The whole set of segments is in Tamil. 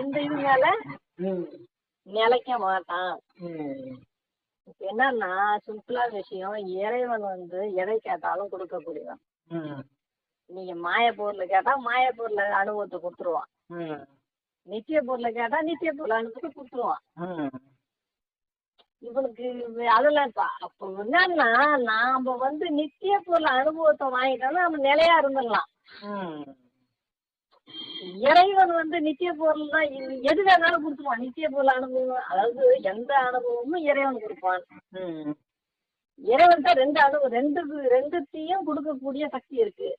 இந்த இது மேல நிலைக்க மாட்டான். என்னன்னா சிம்பிளா விஷயம் இறைவன் வந்து எதை கேட்டாலும் கொடுக்கக்கூடியவன். நீங்க மாய பொருள் கேட்டா மாய பொருள் அனுபவத்தை கொடுத்துருவான். நித்திய பொருளை கேட்டா நித்திய பொருள் அனுபவத்தை கொடுத்துருவான். இவனுக்கு அதெல்லாம் அப்போ என்னன்னா நாம வந்து நித்திய பொருள் அனுபவத்தை வாங்கிட்டோம்னா நம்ம நிலையா இருந்துடலாம். இறைவன் வந்து நித்திய பொருள் தான் எது வேணாலும் கொடுத்துருவான். நித்திய பொருள் அனுபவம் அதாவது எந்த அனுபவமும் இறைவன் கொடுப்பான். இறைவன் தான் ரெண்டு அனுபவம் ரெண்டு ரெண்டுத்தையும் கொடுக்கக்கூடிய சக்தி இருக்கு.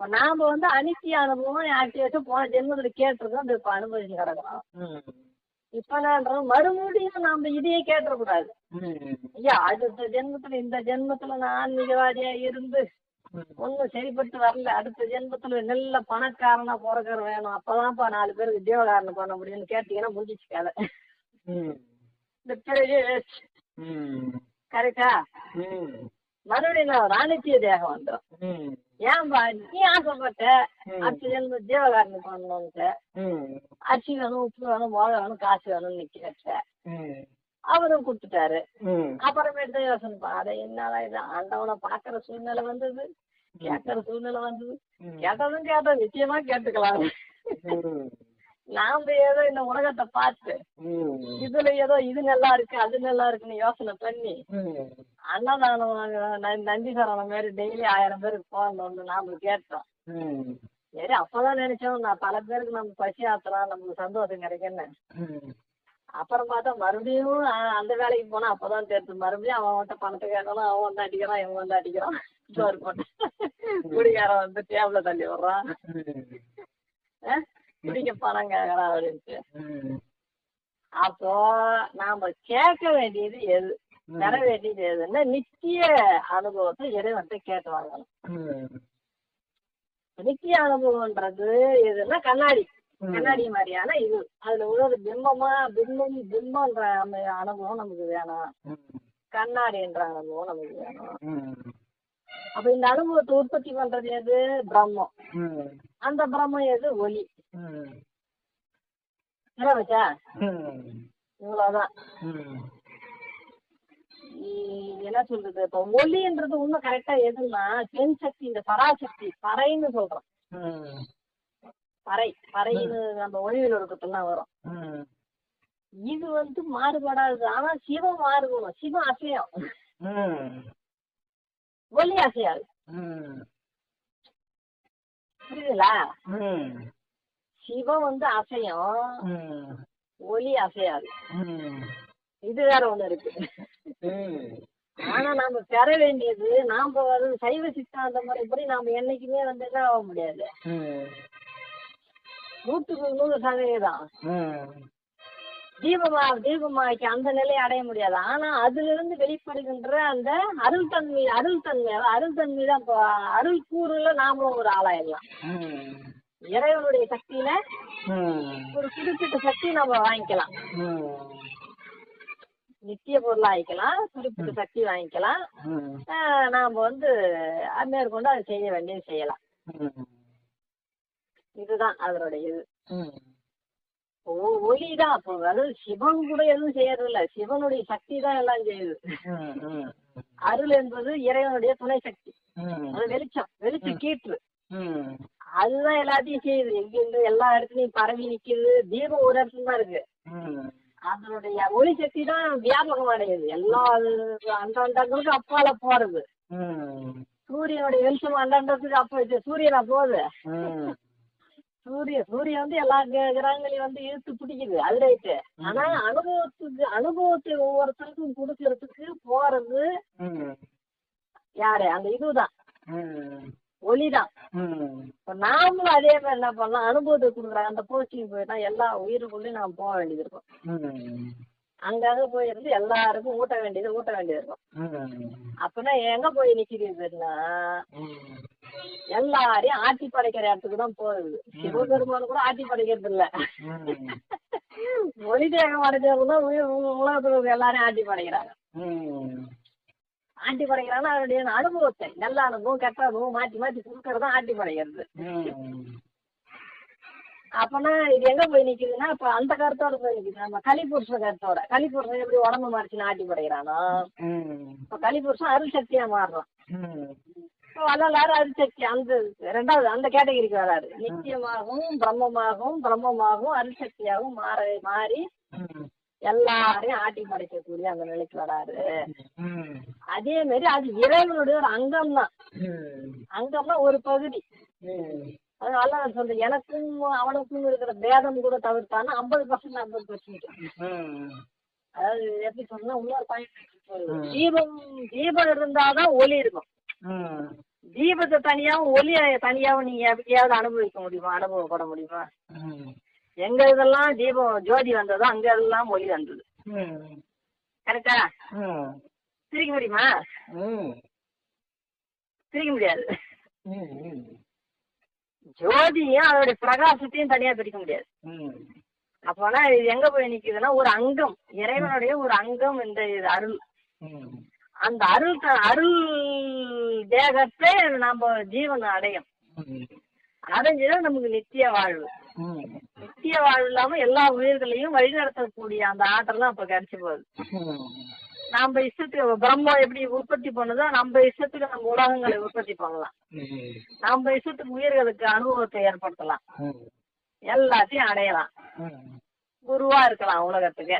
நாம வந்து அனித்திய அனுபவம் யார்கிட்டயாச்சும் போன ஜென்மத்துல கேட்டிருக்கோம். அது இப்ப அனுபவிச்சு கிடக்குறோம். இப்ப என்னன்றோம் மறுபடியும் நாம இதையே கேட்டக்கூடாது ஐயா அடுத்த ஜென்மத்துல இந்த ஜென்மத்துல நான் ஆன்மீகவாதியா இருந்து ஒன்றும் சரிப்பட்டு வரல. அடுத்த ஜென்மத்துல நல்ல பணக்காரனா பிறக்கிற வேணும். அப்பதான்ப்பா நாலு பேருக்கு ஜீவகாரணம் பண்ண முடியும்னு கேட்டீங்கன்னா முடிஞ்சிச்சு கதை இந்த பிறகு கரெக்டா? மறுபடியும் நான் ஒரு அனித்திய தேகம் வந்துடும் ம். ஏன்பா நீ ஆசைப்பட்ட அடுத்த ஜென்ம ஜீவகாரணம் பண்ணணும்ட்டு அரிசி வேணும் உப்பு வேணும் மிளகா வேணும் காசு வேணும்னு கேட்ட அவரும் கொடுத்துட்டாரு அப்புறமேட்டு தான் யோசனை பா- அட என்னடா இது ஆண்டவனை பாக்குற சூழ்நிலை வந்தது. கேட்கற சூழ்நிலை வந்தது. கேட்டதும் கேட்டோம் நிச்சயமா கேட்டுக்கலாம். நாம ஏதோ இந்த உலகத்தை பார்த்து இதுல ஏதோ இது நல்லா இருக்கு அது நல்லா இருக்குன்னு யோசனை பண்ணி அன்னதானம் நந்தி சரணம் மாதிரி டெய்லி ஆயிரம் பேருக்கு போகணும்னு நாம கேட்டோம். சரி அப்பதான் நினைச்சோம் நான் பல பேருக்கு நம்ம பசி ஆத்தலாம் நமக்கு சந்தோஷம் கிடைக்குன்னு அப்புறம் பார்த்தா மறுபடியும் அந்த வேலைக்கு போனா அப்பதான் தெரிஞ்சு மறுபடியும் அவன் அவன்கிட்ட பணத்தை கேட்கணும் அவன் வந்து அடிக்கிறான் இவன் வந்து அடிக்கிறான். சோறு போட்டு. குடிகாரன் வந்து டேபிள தள்ளி விடுறான்? குடிக்க பணம் கேட்கறான் அப்படின்ட்டு. அப்போ நாம கேட்க வேண்டியது எது? பெற வேண்டியது எதுன்னா நித்திய அனுபவத்தை இறைவன்ட்ட கேட்டு வாங்கணும். நித்திய அனுபவம்ன்றது எதுன்னா கண்ணாடி. கண்ணாடி மாதிரியான இது. அதுல உள்ள பிம்பமா பிம்பம் பிம்பம்ன்ற அனுபவம் நமக்கு வேணும். கண்ணாடின்ற அனுபவம் நமக்கு வேணும். அப்ப இந்த அனுபவத்தை உற்பத்தி பண்றது எது? பிரம்மம். அந்த பிரம்மம் எது? ம் என்ன வச்சா இவ்வளவுதான். என்ன சொல்றது? இப்ப ஒளின்றது இன்னும் கரெக்டா எதுன்னா பெண் சக்தி இந்த பராசக்தி பறைன்னு சொல்றோம். பறை பறைன்னு நம்ம ஒளிவில் ஒடுக்கத்துலாம் வரும். இது வந்து மாறுபடாது ஆனா சிவம் மாறுபடும் சிவம் அசையும். ஒளி அசையாது. புரியுதுங்களா? சிவம் வந்து அசையும். ஒளி அசையாது. இது வேற ஒண்ணு இருக்கு. ஆனா நாம பெற வேண்டியது நாம வந்து சைவ சித்தாந்த முறைப்படி நாம என்னைக்குமே வந்து என்ன ஆக முடியாது. நூற்றுக்கு நூறு சதவீதம். தீபமா தீபமாக்கி அந்த நிலையை அடைய முடியாது. ஆனா அதுல இருந்து வெளிப்படுகின்ற அந்த அருள் தன்மை அருள் தன்மை அருள் தன்மை தான் அருள் கூறுல நாமளும் ஒரு ஆளாயிடலாம். இறைவனுடைய சக்தியில ஒரு குறிப்பிட்ட சக்தி நம்ம வாங்கிக்கலாம். நித்திய பொருள் வாங்கிக்கலாம் குறிப்பிட்ட சக்தி வாங்கிக்கலாம். நாம வந்து மேற்கொண்டு அதை செய்ய வேண்டியது செய்யலாம். இதுதான் அதனுடைய இது ஒ- ஒளிதான். அப்போ அதாவது சிவன் கூட எதுவும் செய்யறது இல்ல சிவனுடைய சக்தி தான் எல்லாம் செய்யுது. அருள் என்பது இறைவனுடைய துணை சக்தி. அது வெளிச்சம். வெளிச்சம் கீற்று. அதுதான் எல்லாத்தையும் செய்யுது. எங்க இருந்து எல்லா இடத்துலயும் பரவி நிக்குது. தீபம் ஒரு இடத்துல தான் இருக்கு அதனுடைய ஒளி சக்தி தான் வியாபகம் அடையுது. எல்லா அந்த அண்டங்களுக்கு அப்பால போறது. சூரியனுடைய வெளிச்சம் அந்த அண்டத்துக்கு அப்ப சூரியனா போகுது. சூரிய சூரியன் வந்து எல்லா கிர- கிரகங்களையும் வந்து இழுத்து பிடிக்குது அது ரைட்டு ஆனா அனுபவத்துக்கு அனுபவத்தை ஒவ்வொருத்தருக்கும் கொடுக்கறதுக்கு போறது யாரு? அந்த இதுதான். ஒளிதான். நாமளும் அதே மாதிரி என்ன பண்ணலாம்? அனுபவத்தை கொடுக்குறாங்க அந்த போஸ்டிங் போயிட்டா எல்லா உயிருக்குள்ளேயும் நாம் போக வேண்டியது இருக்கும். அங்கங்க போயிருந்து எல்லாருக்கும் ஊட்ட வேண்டியது ஊட்ட வேண்டியது இருக்கும். அப்பனா எங்க போய் நிக்கிறதுன்னா ம் எல்லாரையும் ஆட்டி படைக்கிற இடத்துக்கு தான் போகுது சிவபெருமான் கூட ஆட்டி படைக்கிறது இல்ல. ம். ஒளி தேகம் அடைஞ்சவங்க தான் உலகத்துல எல்லாரையும் ஆட்டி படைக்கிறாங்க. ஆட்டி படைக்கிறாங்கன்னா அதனுடைய அனுபவத்தை நல்ல அனுபவம் கெட்ட அனுபவம் மாற்றி மாற்றி கொடுக்கறது தான் ஆட்டி படைக்கிறது. அப்பனா இது எங்க போய் நிக்குதுன்னா இப்ப அந்த கருத்தோட போய் நிக்குது. நம்ம கலிபுருஷ கருத்தோட. கலிபுருஷன் எப்படி உடம்பு மறைச்சு நாட்டி படைகிறானோ ம். இப்ப கலிபுருஷன் அருள் சக்தியா மாறுறான். வள்ளலார் அருள் சக்தி அந்த ரெண்டாவது அந்த கேட்டகரிக்கு வராரு நித்தியமாகவும் பிரம்மமாகவும் பிரம்மமாகவும் அருள் சக்தியாகவும் மாற மாறி எல்லாரையும் ஆட்டி படைக்கக்கூடிய அந்த நிலைக்கு வராரு அதே மாதிரி அது இறைவனுடைய ஒரு அங்கம் தான் அங்கம்னா ஒரு பகுதி. அதனால நான் சொல்றேன் எனக்கும் அவனுக்கும் இருக்கிற பேதம் கூட தவிர்த்தானா ஐம்பது பர்சன்ட் ஐம்பது பர்சன்ட் அதாவது எப்படி சொன்னா இன்னொரு பாயிண்ட் தீபம் தீபம் இருந்தாதான் ஒளி இருக்கும். ம். தீபத்தை தனியாவும் ஒளிய தனியாவும் நீங்க எப்படியாவது அனுபவிக்க முடியுமா? அனுபவப்பட முடியுமா? எங்க இதெல்லாம் தீபம் ஜோதி வந்ததோ அங்க எல்லாம் ஒளி வந்தது. கரெக்டா? ம். பிரிக்க முடியுமா? ம். பிரிக்க முடியாது. ஜோதியும் அதோடைய பிரகாசத்தையும் தனியா பிரிக்க முடியாது. அப்போனா இது எங்க போய் நிக்குதுன்னா ஒரு அங்கம் இறைவனுடைய ஒரு அங்கம் இந்த இது அருள். அந்த அருள் அருள் தேகத்தை நம்ம ஜீவன் அடையும். அடைஞ்சுதான் நமக்கு நித்திய வாழ்வு. நித்திய வாழ்வு இல்லாம எல்லா உயிர்களையும் வழிநடத்தக்கூடிய அந்த ஆற்றலாம் அப்ப கிடைச்சு போகுது. நம்ம இஷ்டத்துக்கு பிரம்மம் எப்படி உற்பத்தி பண்ணுதோ நம்ம இஷ்டத்துக்கு நம்ம உலகங்களை உற்பத்தி பண்ணலாம். நம்ம இஷ்டத்துக்கு உயிர்களுக்கு அனுபவத்தை ஏற்படுத்தலாம். எல்லாத்தையும் அடையலாம். குருவா இருக்கலாம் உலகத்துக்கு.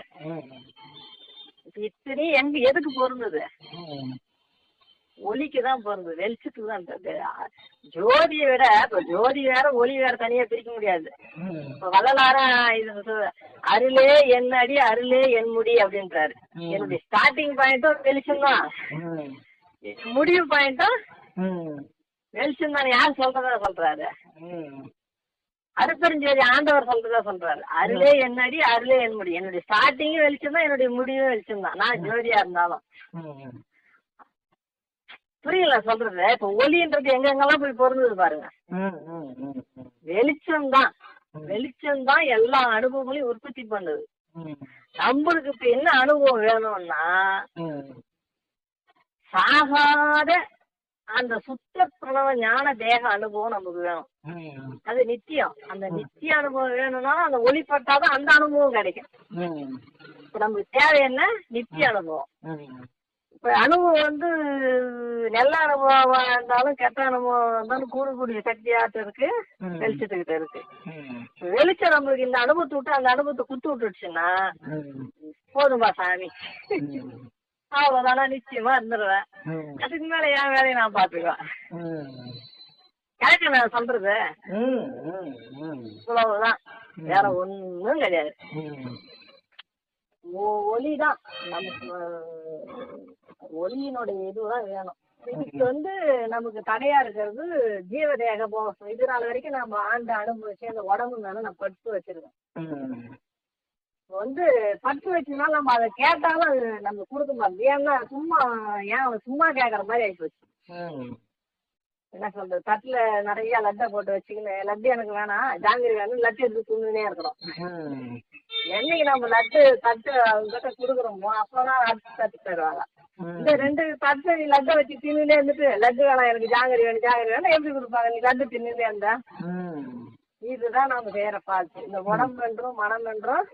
இத்தனையும் எங்க எதுக்கு பொருந்தது? ம் ஒளிக்கு தான் பொருந்தது. வெளிச்சத்துக்கு தான். ஜோதியை விட இப்ப ஜோதி வேற ஒளி வேற தனியா பிரிக்க முடியாது. இப்ப வள்ளலார இது அருளே என் அடி அருளே என் முடி அப்படின்றாரு. என்னுடைய ஸ்டார்டிங் பாயிண்ட்டும் வெளிச்சம் தான். முடிவு பாயிண்ட்டும் ம். வெளிச்சம் தான் யார் சொல்றதா சொல்றாரு? அருப்பெருஞ்சேரி ஆண்டவர் சொல்றதா சொல்றாரு. அருளே என்னடி அருளே என் முடி. என்னுடைய ஸ்டார்டிங்கும் வெளிச்சம் தான் என்னுடைய முடிவும் வெளிச்சம் தான். நான் ஜோதியா இருந்தாலும். புரியல சொல்றது. இப்ப ஒளின்றது எங்கெங்கெல்லாம் போய் பொருந்தது பாருங்க. வெளிச்சம் தான். வெளிச்சம் தான் எல்லா அனுபவங்களையும் உற்பத்தி பண்ணுது. நம்மளுக்கு இப்ப என்ன அனுபவம் வேணும்னா சாகாத அந்த சுத்த பிரணவ ஞான தேக அனுபவம் நமக்கு வேணும். அது நித்தியம். அந்த நித்திய அனுபவம் வேணும்னா அந்த ஒளிப்பட்டாதான் அந்த அனுபவம் கிடைக்கும். இப்ப நமக்கு தேவை என்ன? நித்திய அனுபவம். இப்ப அனுபவம் வந்து நல்ல அனுபவமா இருந்தாலும் கெட்ட அனுபவம் இருந்தாலும் கூடக்கூடிய சக்தியாட்ட இருக்கு. வெளிச்சத்துக்கிட்ட இருக்கு. வெளிச்சம் நமக்கு இந்த அனுபவத்தை விட்டு அந்த அனுபவத்தை குத்து விட்டுடுச்சுன்னா போதும்பா சாமி. அவ்வளவுதானா? நிச்சயமா இருந்துருவேன். அதுக்கு மேல என் வேலையை நான் பாத்துக்குவேன் கரெக்ட் நான் சொல்றது? இவ்வளவுதான். வேற ஒண்ணும் கிடையாது. ஒளிதான். நமக்கு ஒளியினுடைய இதுதான் வேணும். இதுக்கு வந்து நமக்கு தடையா இருக்கிறது ஜீவதேக போகம் இது நாள் வரைக்கும் நம்ம ஆண்டு அனுபவிச்சு அந்த உடம்பு மேல நான் பட்டு வச்சிருக்கேன் வந்து பட்டு வச்சதுனால நம்ம அதை கேட்டாலும் அது நம்ம கொடுக்க மாட்டோம் ஏன்னா சும்மா ஏன் சும்மா கேட்கற மாதிரி ஆயிப்போச்சு. ம். என்ன சொல்றது? தட்டுல நிறைய லட்டை போட்டு வச்சுக்கின்னு லட்டு எனக்கு வேணாம் ஜாங்கிரி வேணும் லட்டு எடுத்து துண்ணுனே இருக்கிறோம். என்னைக்கு நம்ம லட்டு தட்டு அவங்க கிட்ட கொடுக்குறோமோ அப்பதான் லட்டு தட்டு தருவாங்க. இந்த ரெண்டு தட்டு நீ லட்டை வச்சு தின்னுனே இருந்துட்டு லட்டு வேணாம் எனக்கு ஜாங்கிரி வேணும் ஜாங்கிரி வேணும் எப்படி கொடுப்பாங்க? நீ லட்டு தின்னுனே இருந்தா? இதுதான் நம்ம செய்யற பாட்டு இந்த உடம்பு என்றும் மனம் என்றும்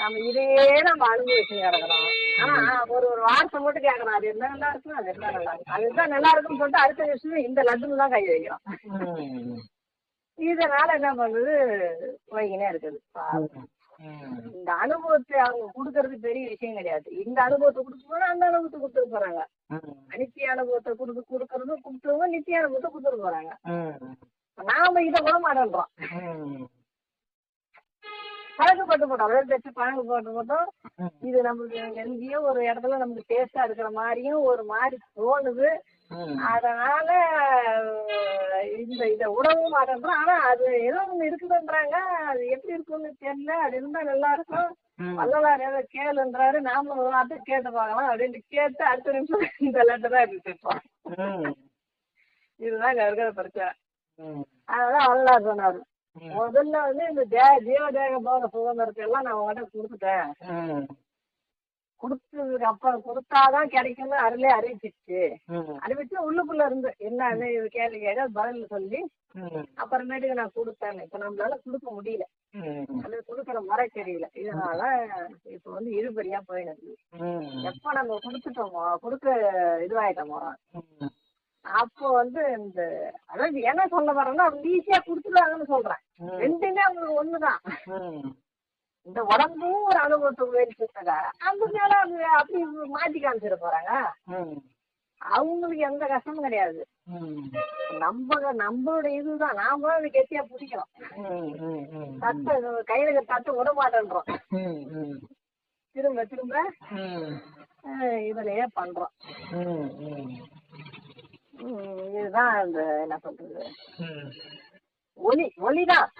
நம்ம இதையே நம்ம அனுபவிச்சு கிடக்குறோம் ஆனா ஒரு ஒரு வார்த்தை மட்டும் கேட்கணும். அது என்ன நல்லா இருக்கும் அது என்ன நல்லா இருக்கும். அதுதான் நல்லா இருக்கும்னு சொல்லிட்டு அடுத்த விஷயம் இந்த லட்டுல தான் கை வைக்கிறோம் இதனால என்ன பண்ணுது? போய்கினே இருக்குது. இந்த அனுபவத்தை அவங்க கொடுக்கறது பெரிய விஷயம் கிடையாது. இந்த அனுபவத்தை கொடுக்கணும் அந்த அனுபவத்தை கொடுத்துட்டு போறாங்க. அனித்திய அனுபவத்தை கொடுத்து கொடுக்கறதும் கொடுத்தவங்க நித்திய அனுபவத்தை கொடுத்துட்டு போறாங்க. நாம இதை கூட மாட்டோம் ம் பழக்கப்பட்டு போட்டோம். அதாவது தச்சு பழக்கப்பட்டு போட்டோம். ம். இது நமக்கு எங்கேயோ ஒரு இடத்துல நமக்கு டேஸ்டா இருக்கிற மாதிரியும் ஒரு மாதிரி தோணுது. அதனால இந்த இதை உணவும் மாட்டேன்றோம். ஆனா அது ஏதோ ஒண்ணு இருக்குதுன்றாங்க. அது எப்படி இருக்குன்னு தெரியல. அது இருந்தா நல்லா இருக்கும். ம். வள்ளலார் ஏதோ கேளுன்றாரு. நாமளும் ஒரு வார்த்தை கேட்டு பார்க்கலாம் அப்படின்ட்டு கேட்டு அடுத்த நிமிஷம் இந்த லெட்டர் தான் எடுத்து வச்சிருப்போம். ம். இதுதான் இருக்கிற பிரச்சனை ம். அதனால வள்ளலார் சொன்னாரு. முதல்ல வந்து இந்த தே ஜீவதேக போக சுதந்திரத்தை எல்லாம் நான் உங்கள்கிட்ட கொடுத்துட்டேன். கொடுத்ததுக்கு அப்புறம் கொடுத்தாதான் கிடைக்கும்னு அருளே அறிவிச்சிச்சு அறிவிச்சு உள்ளுக்குள்ள இருந்து என்னன்னு இது கேள்வி கேட்க பதில் சொல்லி அப்புறமேட்டுக்கு நான் கொடுத்தேன். இப்ப நம்மளால கொடுக்க முடியல. அது கொடுக்குற முறை தெரியல. இதனால இப்ப வந்து இழுபறியா போயிடுது. எப்ப நம்ம கொடுத்துட்டோமோ கொடுக்க இதுவாயிட்டோமோ அப்போ வந்து இந்த அதாவது என்ன சொல்ல வரேன்னா அவங்க ஈஸியா கொடுத்துருவாங்கன்னு சொல்றேன். ரெண்டுமே அவங்களுக்கு ஒண்ணுதான். இந்த உடம்பும் ஒரு அனுபவத்துக்கு வேடிச்சுட்டாங்க அந்த மேல அது அப்படி மாத்தி காமிச்சிட போறாங்க. அவங்களுக்கு எந்த கஷ்டமும் கிடையாது. நம்ம நம்மளோட இதுதான். நாம அதை கெட்டியா பிடிக்கிறோம் தட்டை கையில தட்டை விட மாட்டேன்றோம் திரும்ப திரும்ப இதுலயே பண்றோம். இதுதான் இந்த என்ன சொல்றது? ஒலி ஒலிதான்.